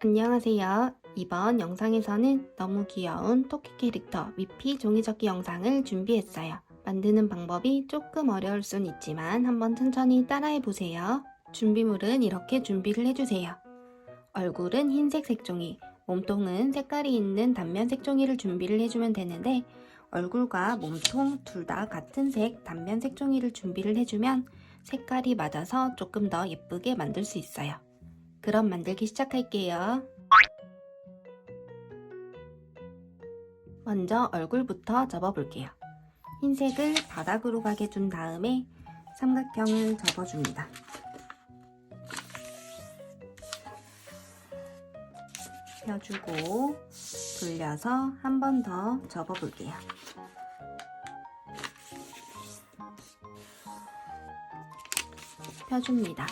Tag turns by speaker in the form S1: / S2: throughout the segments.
S1: 안녕하세요. 이번 영상에서는 너무 귀여운 토끼 캐릭터 미피 종이접기 영상을 준비했어요. 만드는 방법이 조금 어려울 순 있지만 한번 천천히 따라해 보세요. 준비물은 이렇게 준비를 해주세요. 얼굴은 흰색 색종이, 몸통은 색깔이 있는 단면 색종이를 준비를 해주면 되는데 얼굴과 몸통 둘 다 같은 색 단면 색종이를 준비를 해주면 색깔이 맞아서 조금 더 예쁘게 만들 수 있어요. 그럼 만들기 시작할게요. 먼저 얼굴부터 접어볼게요. 흰색을 바닥으로 가게 둔 다음에 삼각형을 접어줍니다. 펴주고 돌려서 한 번 더 접어볼게요. 펴줍니다.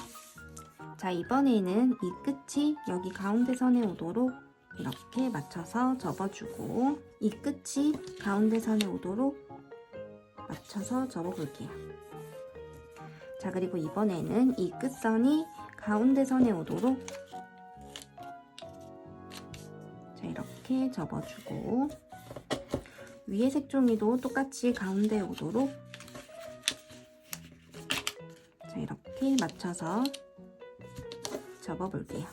S1: 자, 이번에는 이 끝이 여기 가운데 선에 오도록 이렇게 맞춰서 접어주고 이 끝이 가운데 선에 오도록 맞춰서 접어볼게요. 자, 그리고 이번에는 이 끝선이 가운데 선에 오도록 자, 이렇게 접어주고 위에 색종이도 똑같이 가운데 오도록 자, 이렇게 맞춰서 접어볼게요.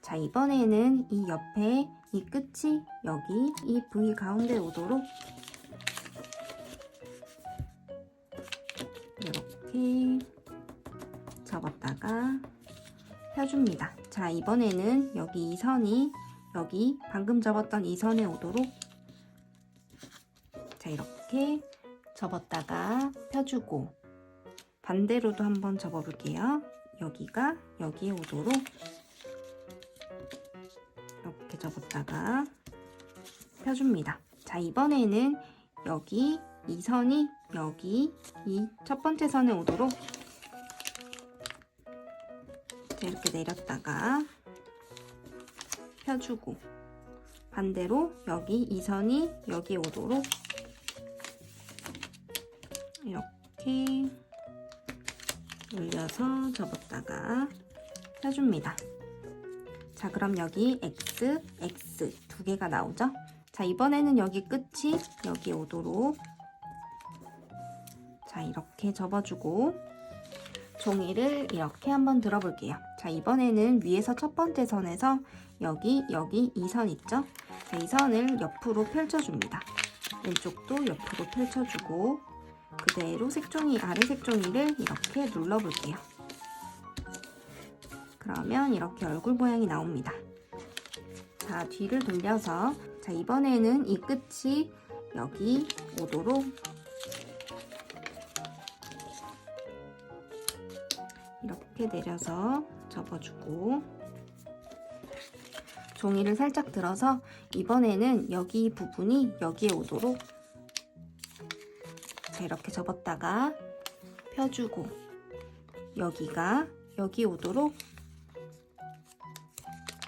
S1: 자, 이번에는 이 옆에 이 끝이 여기 이 V 가운데 오도록 이렇게 접었다가 펴줍니다. 자, 이번에는 여기 이 선이 여기 방금 접었던 이 선에 오도록 자, 이렇게 접었다가 펴주고 반대로도 한번 접어볼게요. 여기가 여기에 오도록 이렇게 접었다가 펴줍니다. 자, 이번에는 여기 이 선이 여기 이 첫 번째 선에 오도록 자, 이렇게 내렸다가 펴주고 반대로 여기 이 선이 여기에 오도록 이렇게 올려서 접었다가 펴줍니다. 자, 그럼 여기 X, X 두 개가 나오죠? 자, 이번에는 여기 끝이 여기 오도록 자, 이렇게 접어주고 종이를 이렇게 한번 들어볼게요. 자, 이번에는 위에서 첫 번째 선에서 여기, 여기 이 선 있죠? 자, 이 선을 옆으로 펼쳐줍니다. 왼쪽도 옆으로 펼쳐주고 그대로 색종이, 아래 색종이를 이렇게 눌러볼게요. 그러면 이렇게 얼굴 모양이 나옵니다. 자, 뒤를 돌려서 자, 이번에는 이 끝이 여기 오도록 이렇게 내려서 접어주고 종이를 살짝 들어서 이번에는 여기 부분이 여기에 오도록 자, 이렇게 접었다가 펴주고 여기가 여기 오도록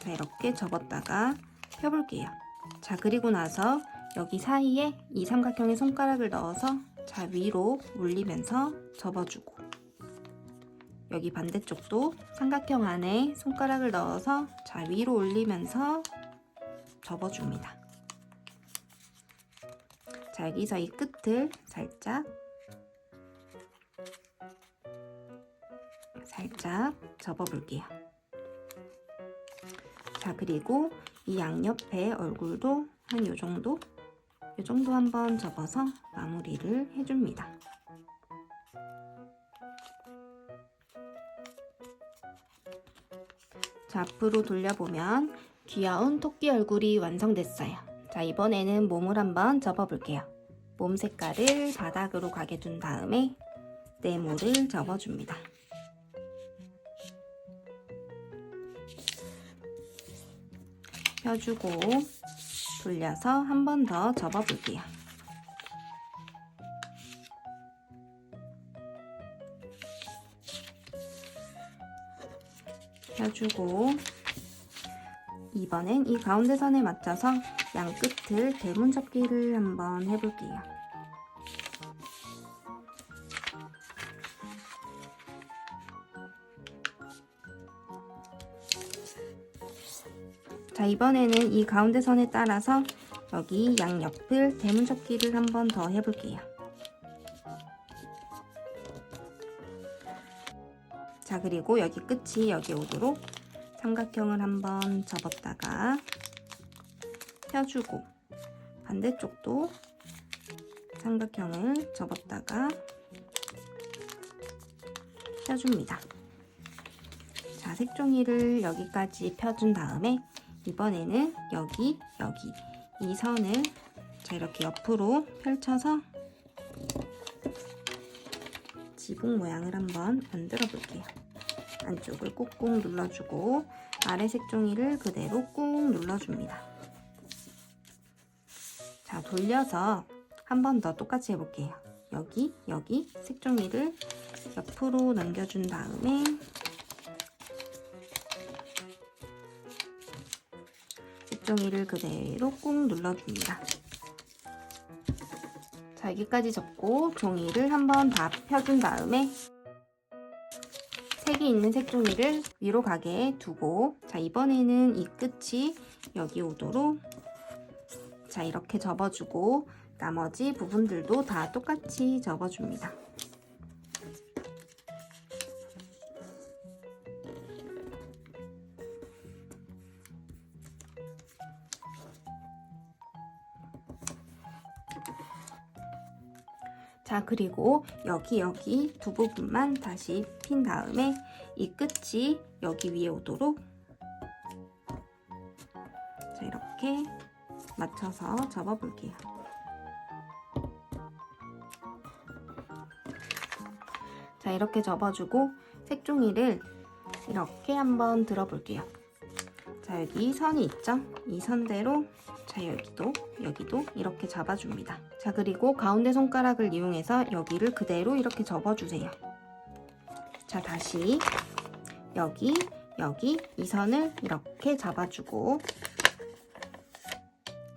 S1: 자, 이렇게 접었다가 펴볼게요. 자, 그리고 나서 여기 사이에 이 삼각형에 손가락을 넣어서 자, 위로 물리면서 접어주고 여기 반대쪽도 삼각형 안에 손가락을 넣어서 자, 위로 올리면서 접어줍니다. 자, 여기서 이 끝을 살짝 살짝 접어볼게요. 자, 그리고 이 양옆에 얼굴도 한 요 정도? 요 정도 한번 접어서 마무리를 해줍니다. 자, 앞으로 돌려보면 귀여운 토끼 얼굴이 완성됐어요. 자, 이번에는 몸을 한번 접어볼게요. 몸 색깔을 바닥으로 가게 둔 다음에 네모를 접어줍니다. 펴주고 돌려서 한 번 더 접어볼게요. 펴주고 이번엔 이 가운데 선에 맞춰서 양 끝을 대문 접기를 한번 해볼게요. 자, 이번에는 이 가운데 선에 따라서 여기 양 옆을 대문 접기를 한번 더 해볼게요. 자, 그리고 여기 끝이 여기 오도록 삼각형을 한번 접었다가 펴주고 반대쪽도 삼각형을 접었다가 펴줍니다. 자, 색종이를 여기까지 펴준 다음에 이번에는 여기, 여기 이 선을 자, 이렇게 옆으로 펼쳐서 지붕 모양을 한번 만들어 볼게요. 안쪽을 꾹꾹 눌러주고 아래 색종이를 그대로 꾹 눌러줍니다. 자, 돌려서 한 번 더 똑같이 해볼게요. 여기, 여기 색종이를 옆으로 넘겨준 다음에 색종이를 그대로 꾹 눌러줍니다. 자, 여기까지 접고 종이를 한 번 다 펴준 다음에 색이 있는 색종이를 위로 가게 두고 자, 이번에는 이 끝이 여기 오도록 자, 이렇게 접어주고 나머지 부분들도 다 똑같이 접어줍니다. 자, 그리고 여기 여기 두 부분만 다시 핀 다음에 이 끝이 여기 위에 오도록 자, 이렇게 맞춰서 접어 볼게요. 자, 이렇게 접어주고 색종이를 이렇게 한번 들어볼게요. 자, 여기 선이 있죠? 이 선대로 자, 여기도 여기도 이렇게 잡아줍니다. 자, 그리고 가운데 손가락을 이용해서 여기를 그대로 이렇게 접어주세요. 자, 다시 여기 여기 이 선을 이렇게 잡아주고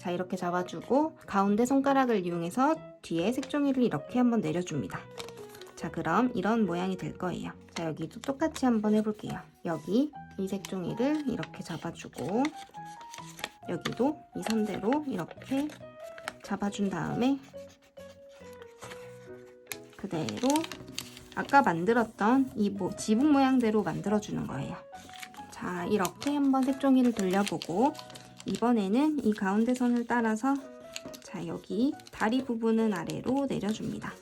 S1: 자, 이렇게 잡아주고 가운데 손가락을 이용해서 뒤에 색종이를 이렇게 한번 내려줍니다. 자, 그럼 이런 모양이 될 거예요. 자, 여기도 똑같이 한번 해볼게요. 여기 이 색종이를 이렇게 잡아주고 여기도 이 선대로 이렇게 잡아준 다음에 그대로 아까 만들었던 이 뭐 지붕 모양대로 만들어주는 거예요. 자, 이렇게 한번 색종이를 돌려보고 이번에는 이 가운데 선을 따라서 자, 여기 다리 부분은 아래로 내려줍니다.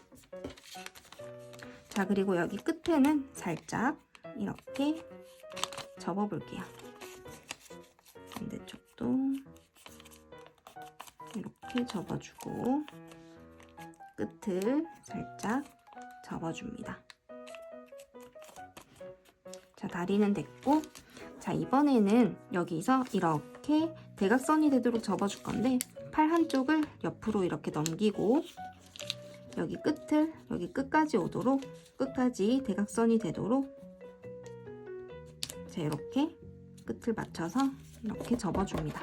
S1: 자, 그리고 여기 끝에는 살짝 이렇게 접어볼게요. 반대쪽도 이렇게 접어주고 끝을 살짝 접어줍니다. 자, 다리는 됐고 자, 이번에는 여기서 이렇게 대각선이 되도록 접어줄 건데 팔 한쪽을 옆으로 이렇게 넘기고 여기 끝을 여기 끝까지 오도록 끝까지 대각선이 되도록 자, 이렇게 끝을 맞춰서 이렇게 접어줍니다.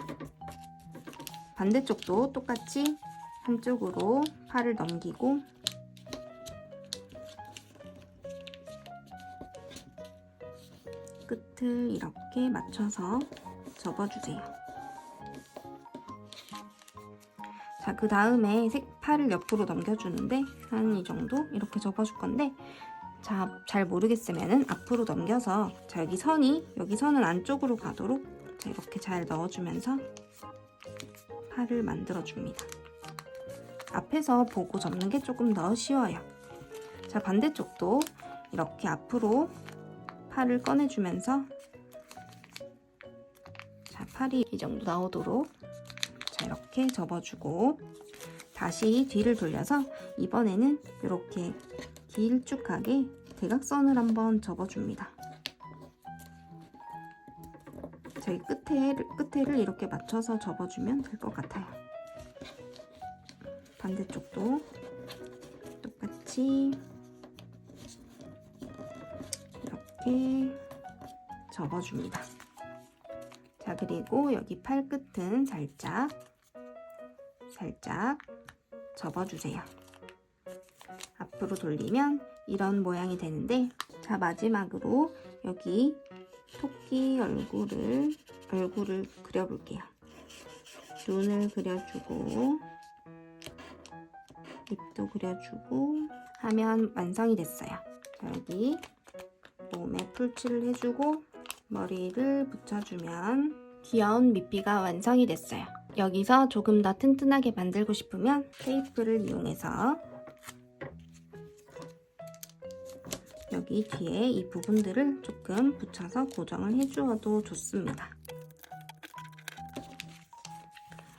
S1: 반대쪽도 똑같이 한쪽으로 팔을 넘기고 끝을 이렇게 맞춰서 접어주세요. 자, 그 다음에 색팔을 옆으로 넘겨주는데 한 이 정도 이렇게 접어줄 건데 자, 잘 모르겠으면은 앞으로 넘겨서 자, 여기 선이 여기 선은 안쪽으로 가도록 자, 이렇게 잘 넣어주면서 팔을 만들어줍니다. 앞에서 보고 접는 게 조금 더 쉬워요. 자, 반대쪽도 이렇게 앞으로 팔을 꺼내주면서 자, 팔이 이 정도 나오도록 자, 이렇게 접어주고 다시 뒤를 돌려서 이번에는 이렇게 길쭉하게 대각선을 한번 접어줍니다. 저희 끝에, 끝에를 이렇게 맞춰서 접어주면 될 것 같아요. 반대쪽도 똑같이 이렇게 접어줍니다. 자, 그리고 여기 팔 끝은 살짝, 살짝 접어주세요. 앞으로 돌리면 이런 모양이 되는데, 자, 마지막으로 여기 토끼 얼굴을, 얼굴을 그려볼게요. 눈을 그려주고 입도 그려주고 하면 완성이 됐어요. 여기 몸에 풀칠을 해주고 머리를 붙여주면 귀여운 미삐가 완성이 됐어요. 여기서 조금 더 튼튼하게 만들고 싶으면 테이프를 이용해서 여기 뒤에 이 부분들을 조금 붙여서 고정을 해주어도 좋습니다.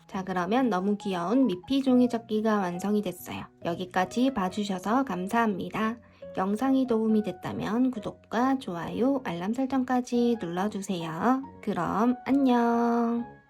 S1: 자 그러면 너무 귀여운 미피 종이접기가 완성이 됐어요. 여기까지 봐주셔서 감사합니다. 영상이 도움이 됐다면 구독과 좋아요, 알람 설정까지 눌러주세요. 그럼 안녕.